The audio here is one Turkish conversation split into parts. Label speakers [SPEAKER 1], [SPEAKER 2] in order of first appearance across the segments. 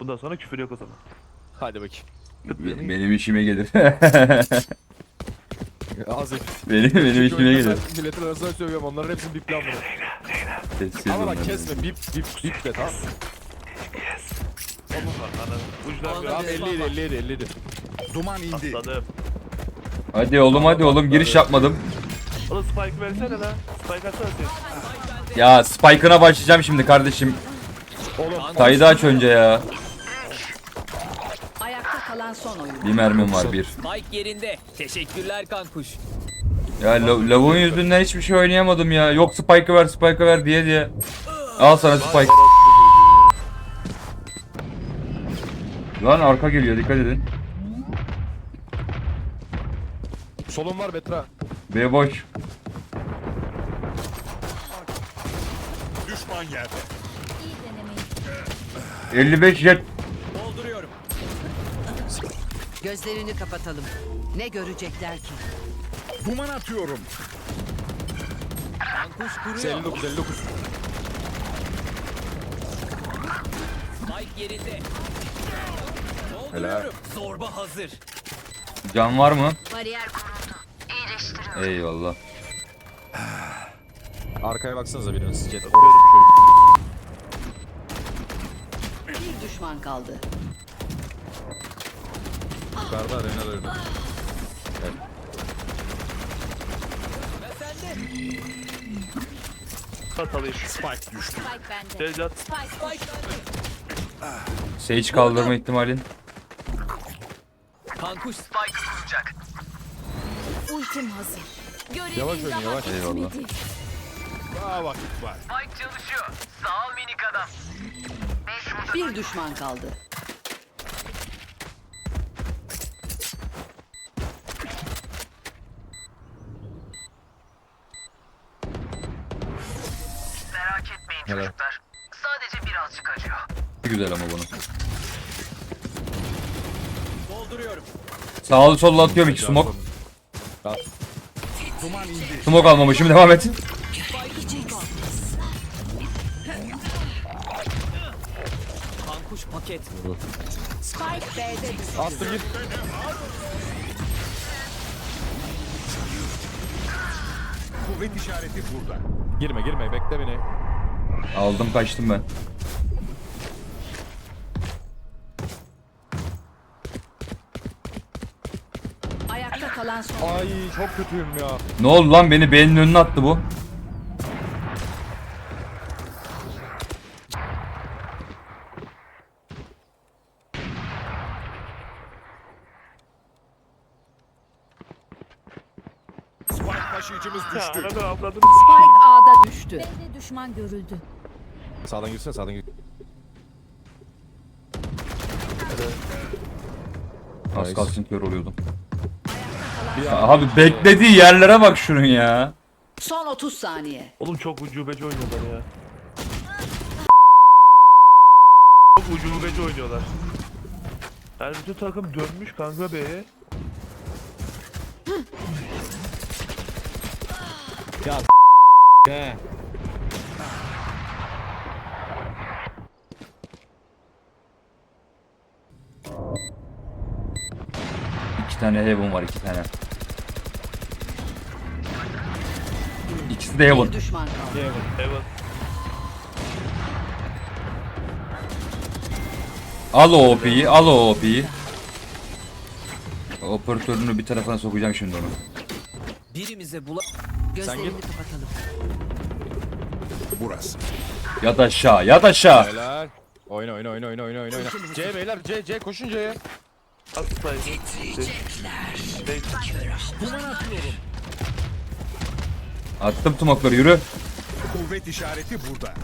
[SPEAKER 1] Bundan sonra küfür yok o zaman.
[SPEAKER 2] Hadi bakayım.
[SPEAKER 3] Be- Benim işime gelir.
[SPEAKER 2] Az
[SPEAKER 3] benim benim işime gelir.
[SPEAKER 2] Milletin arasına söylüyorum onların hepsini bip lan bunu.
[SPEAKER 3] Sessiz
[SPEAKER 2] Ama bak kesme bip bip bip de tamam.
[SPEAKER 1] Uçlar
[SPEAKER 2] Tamam
[SPEAKER 1] biraz
[SPEAKER 2] 50 idi 50 idi 50 idi.
[SPEAKER 4] Duman indi.
[SPEAKER 1] atladım.
[SPEAKER 3] Hadi oğlum hadi oğlum giriş yapmadım.
[SPEAKER 1] Oğlum spike versene lan. Spike atsana sen.
[SPEAKER 3] Ya Spike'ına başlayacağım şimdi kardeşim.
[SPEAKER 2] Oğlum
[SPEAKER 3] Kaydı aç önce ya.
[SPEAKER 5] Kalan son oyun.
[SPEAKER 3] Bir mermim var bir.
[SPEAKER 6] Mike yerinde. Teşekkürler kankuş.
[SPEAKER 3] Ya la- lavuğun yüzünden hiçbir şey oynayamadım ya. Yok Spike'ı ver Spike'ı ver diye diye. Al sana Spike. Lan arka geliyor dikkat edin.
[SPEAKER 2] solun var Betra.
[SPEAKER 3] B boş.
[SPEAKER 4] Düşman yerde.
[SPEAKER 3] 55 jet.
[SPEAKER 5] Gözlerini kapatalım. Ne görecekler ki?
[SPEAKER 4] Duman atıyorum.
[SPEAKER 6] Kankuş kuruyor.
[SPEAKER 2] 59 59.
[SPEAKER 6] Mike yerinde.
[SPEAKER 2] Helal.
[SPEAKER 6] Zorba hazır.
[SPEAKER 3] Can var mı?
[SPEAKER 5] Bariyer
[SPEAKER 3] Eyvallah.
[SPEAKER 2] Arkaya baksanıza biriniz. Jet.
[SPEAKER 5] Bir düşman kaldı.
[SPEAKER 2] Yukarıda arena öyle.
[SPEAKER 6] Ve sende.
[SPEAKER 1] At alayım.
[SPEAKER 4] Spike düştü.
[SPEAKER 5] Spike bende.
[SPEAKER 1] Decat.
[SPEAKER 6] Spike.
[SPEAKER 3] Sage kaldırma ihtimalin.
[SPEAKER 6] Kankuş Spike kuracak.
[SPEAKER 5] Ultim hazır. Görevin
[SPEAKER 2] Yavaş
[SPEAKER 5] daha
[SPEAKER 2] yavaş.
[SPEAKER 3] Eyvallah.
[SPEAKER 4] Daha vakit var.
[SPEAKER 6] Spike çalışıyor. Sağ ol minik adam.
[SPEAKER 5] Bir düşman kaldı.
[SPEAKER 2] Helal.
[SPEAKER 6] çocuklar. Sadece birazcık acıyor.
[SPEAKER 3] Güzel ama bunu.
[SPEAKER 6] Dolduruyorum.
[SPEAKER 3] Sağlı sollu atıyorum iki smoke. Smoke almamışım devam et.
[SPEAKER 6] Kankuş paket.
[SPEAKER 5] Spike B'de düştü.
[SPEAKER 2] Astı gir.
[SPEAKER 4] Kuvvet işareti burada.
[SPEAKER 2] Girme girme bekle beni.
[SPEAKER 3] Aldım kaçtım ben.
[SPEAKER 5] Ayakta kalan son.
[SPEAKER 2] Ay çok kötüyüm ya.
[SPEAKER 3] Ne oldu lan beni B'nin önüne attı bu.
[SPEAKER 4] Spike taşıyıcımız düştü.
[SPEAKER 5] Spike A'da düştü.
[SPEAKER 7] B'de düşman görüldü.
[SPEAKER 2] Sağdan girsene sağdan gir.
[SPEAKER 3] Az
[SPEAKER 2] Nice.
[SPEAKER 3] kalsın kör oluyordum. Abi beklediği yerlere bak şunun ya.
[SPEAKER 5] Son 30 saniye.
[SPEAKER 1] Oğlum çok ucubeci oynuyorlar ya. Çok ucubeci oynuyorlar. Yani bütün takım dönmüş kanka B'ye.
[SPEAKER 2] Ya He.
[SPEAKER 3] Tane heaven var iki tane. İkisi de heaven.
[SPEAKER 5] Bir düşman kaldı.
[SPEAKER 1] Evet.
[SPEAKER 3] Al o OP'yi, al o OP'yi. Operatörünü bir tarafına sokacağım şimdi onu.
[SPEAKER 6] Birimize bula...
[SPEAKER 5] Gözlerini
[SPEAKER 2] git.
[SPEAKER 5] kapatalım.
[SPEAKER 4] Burası.
[SPEAKER 3] Yat aşağı, yat aşağı.
[SPEAKER 2] Oyna oyna oyna oyna oyna oyna. oyna. C beyler C C koşun C'ye.
[SPEAKER 1] At sayı.
[SPEAKER 4] Duman atıyorum.
[SPEAKER 3] Attım tımokları yürü.
[SPEAKER 4] Kuvvet işareti burada.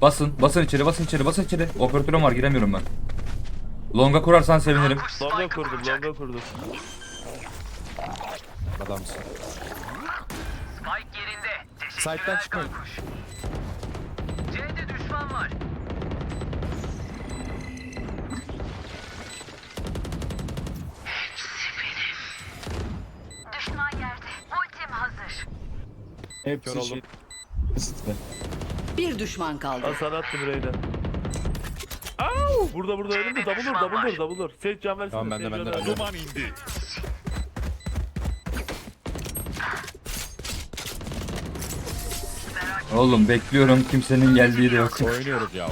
[SPEAKER 3] Basın, basın içeri, basın içeri, basın içeri. Operatörüm var, giremiyorum ben. Longa kurarsan sevinirim.
[SPEAKER 1] Longa kurdum, longa kurdum.
[SPEAKER 2] Adamsın.
[SPEAKER 6] Spike yerinde.
[SPEAKER 2] Side'den çıkmayın. Kör oldum.
[SPEAKER 5] Bir düşman kaldı.
[SPEAKER 1] Al sana attım Reyna. Au! Burada burada önümde double door double door double door. Sage can versene.
[SPEAKER 2] Tamam, bende,
[SPEAKER 1] Sage
[SPEAKER 2] bende,
[SPEAKER 1] can
[SPEAKER 2] bende.
[SPEAKER 1] ver.
[SPEAKER 4] Duman indi.
[SPEAKER 3] Oğlum bekliyorum kimsenin geldiği de yok.
[SPEAKER 2] Oynuyoruz ya.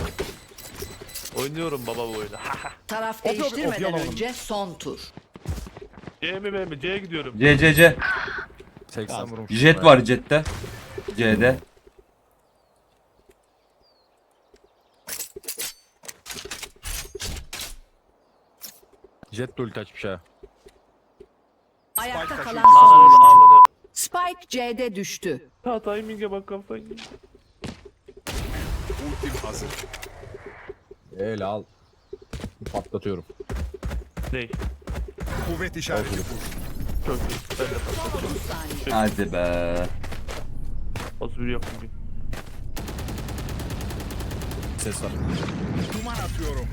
[SPEAKER 1] Oynuyorum baba bu oyunu.
[SPEAKER 5] Taraf değiştirmeden önce son tur.
[SPEAKER 1] C mi B mi? C'ye gidiyorum.
[SPEAKER 3] C C C.
[SPEAKER 2] 80 vurmuş.
[SPEAKER 3] Jet var jette. C'de.
[SPEAKER 2] Jet de ulti açmış ha.
[SPEAKER 5] Ayakta kalan son oyuncu. Spike C'de düştü.
[SPEAKER 1] Ha timing'e bak kafayı.
[SPEAKER 4] Ultim hazır.
[SPEAKER 2] El al. Patlatıyorum.
[SPEAKER 1] Ney?
[SPEAKER 4] Kuvvet işareti.
[SPEAKER 1] Çok iyi. Ben de
[SPEAKER 5] Son 30 saniye.
[SPEAKER 3] Hadi be.
[SPEAKER 1] Nasıl bir yapım gün.
[SPEAKER 2] Ses var.
[SPEAKER 4] Duman atıyorum.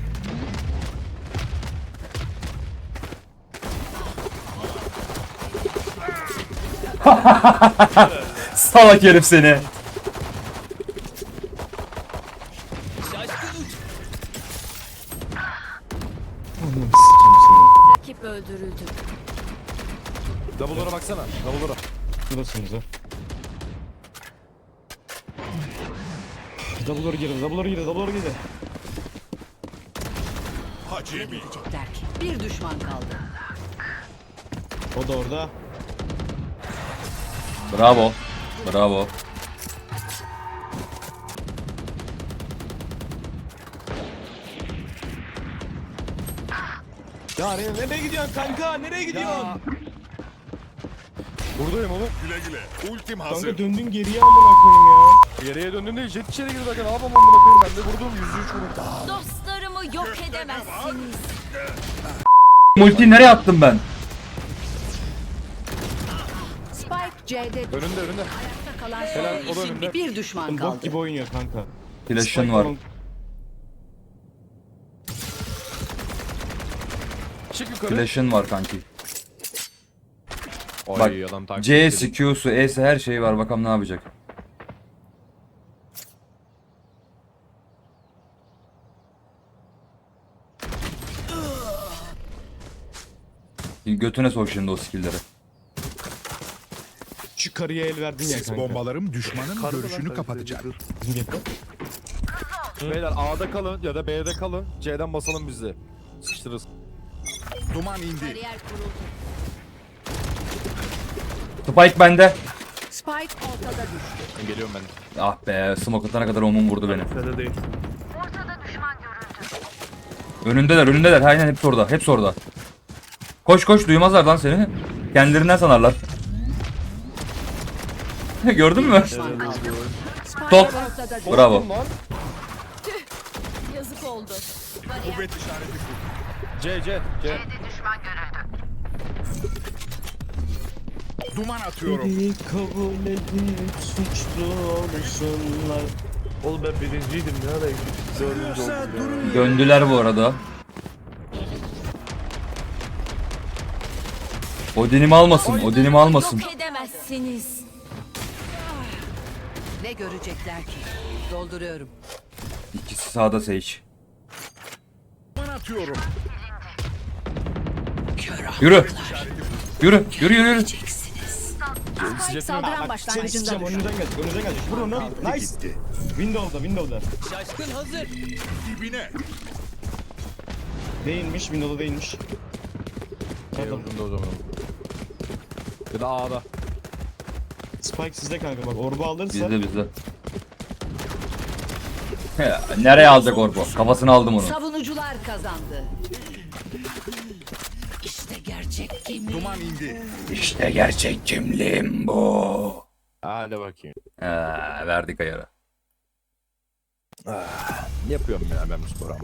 [SPEAKER 3] Salak herif seni.
[SPEAKER 5] Rakip öldürüldü.
[SPEAKER 2] Double door'a baksana. Double door'a.
[SPEAKER 7] Buradasınız ha. Double'lara girdi, double'lara girdi, double'lara girdi.
[SPEAKER 4] Hacemi.
[SPEAKER 5] Görecekler ki. Bir düşman kaldı.
[SPEAKER 7] O da orada.
[SPEAKER 3] Bravo. Bravo.
[SPEAKER 7] Ya nereye, nereye gidiyorsun kanka? Nereye gidiyorsun?
[SPEAKER 2] Buradayım oğlum.
[SPEAKER 4] Güle güle. Ultim
[SPEAKER 7] Kanka
[SPEAKER 4] hazır.
[SPEAKER 7] döndün geriye amına koyayım ya.
[SPEAKER 2] Geriye döndüğünde jet içeri girdi bakın. Ne yapamam amına koyayım ben de vurdum 103 vurdum.
[SPEAKER 8] Dostlarımı yok edemezsiniz.
[SPEAKER 3] Multi nereye attım ben?
[SPEAKER 5] Spike C'de.
[SPEAKER 2] Önünde önünde.
[SPEAKER 5] Ayakta kalan
[SPEAKER 2] Helal, o da önünde.
[SPEAKER 5] Bir düşman
[SPEAKER 7] Bok
[SPEAKER 5] kaldı.
[SPEAKER 7] gibi oynuyor kanka.
[SPEAKER 3] Flash'ın var.
[SPEAKER 2] Çık yukarı.
[SPEAKER 3] Flash'ın var kanki.
[SPEAKER 2] Ay
[SPEAKER 3] Bak,
[SPEAKER 2] adam takip
[SPEAKER 3] C'si,
[SPEAKER 2] edildi.
[SPEAKER 3] Q'su, E'si her şeyi var. Bakalım ne yapacak. Götüne sok şimdi o skill'leri.
[SPEAKER 7] Şu karıya el verdin ya kanka.
[SPEAKER 4] bombalarım düşmanın görüşünü kapatacak.
[SPEAKER 7] Bizim yapı.
[SPEAKER 2] Beyler A'da kalın ya da B'de kalın. C'den basalım biz de. Sıkıştırırız.
[SPEAKER 4] Duman indi.
[SPEAKER 5] Bariyer kuruldu.
[SPEAKER 3] Spike bende.
[SPEAKER 5] Spike ortada düştü.
[SPEAKER 2] Geliyorum ben.
[SPEAKER 3] Ah be, smoke atana kadar omum vurdu beni.
[SPEAKER 1] Sende değil.
[SPEAKER 8] Ortada düşman görüldü.
[SPEAKER 3] Önündeler, önündeler. Aynen hepsi orada, hepsi orada. Koş koş, duymazlar lan seni. Kendilerinden sanarlar. Gördün mü?
[SPEAKER 5] Spike
[SPEAKER 3] Top.
[SPEAKER 5] ortada düştü.
[SPEAKER 3] Bravo.
[SPEAKER 8] Yazık oldu.
[SPEAKER 4] Kuvvet işareti.
[SPEAKER 2] C C C.
[SPEAKER 8] C'de düşman görüldü.
[SPEAKER 4] Duman atıyorum.
[SPEAKER 7] Beni kabul edip suçlu olsunlar.
[SPEAKER 1] Oğlum ben birinciydim ne ara iki dördüncü oldum ya.
[SPEAKER 3] Döndüler bu arada. Odin'imi almasın, Odin'imi almasın.
[SPEAKER 8] Yok edemezsiniz.
[SPEAKER 5] Ne görecekler ki? Dolduruyorum.
[SPEAKER 3] İkisi sağda Sage.
[SPEAKER 4] Duman atıyorum.
[SPEAKER 3] Yürü. Yürü, yürü, yürü, yürü.
[SPEAKER 5] Spike saldıran başlangıcında
[SPEAKER 7] sikeceğim,
[SPEAKER 5] düştü.
[SPEAKER 7] önünüzden geldik, önünüzden geldik. Vur onu, nice.
[SPEAKER 4] Gitti.
[SPEAKER 7] Window'da, window'da.
[SPEAKER 6] Şaşkın hazır.
[SPEAKER 4] Dibine.
[SPEAKER 7] Değilmiş, window'da değilmiş. Nerede?
[SPEAKER 2] Yanımda o zaman. Ya da A'da.
[SPEAKER 7] Spike sizde kanka bak, orbu alırsa.
[SPEAKER 3] Bizde bizde. He, Nereye alacak Orbo? Kafasını aldım onu.
[SPEAKER 5] Savunucular kazandı. İşte gerçek kimlik.
[SPEAKER 4] Duman indi.
[SPEAKER 3] İşte gerçek kimliğim bu.
[SPEAKER 2] Hadi bakayım.
[SPEAKER 3] He, verdik ayarı.
[SPEAKER 2] Yapıyorum ya ben bu sporu.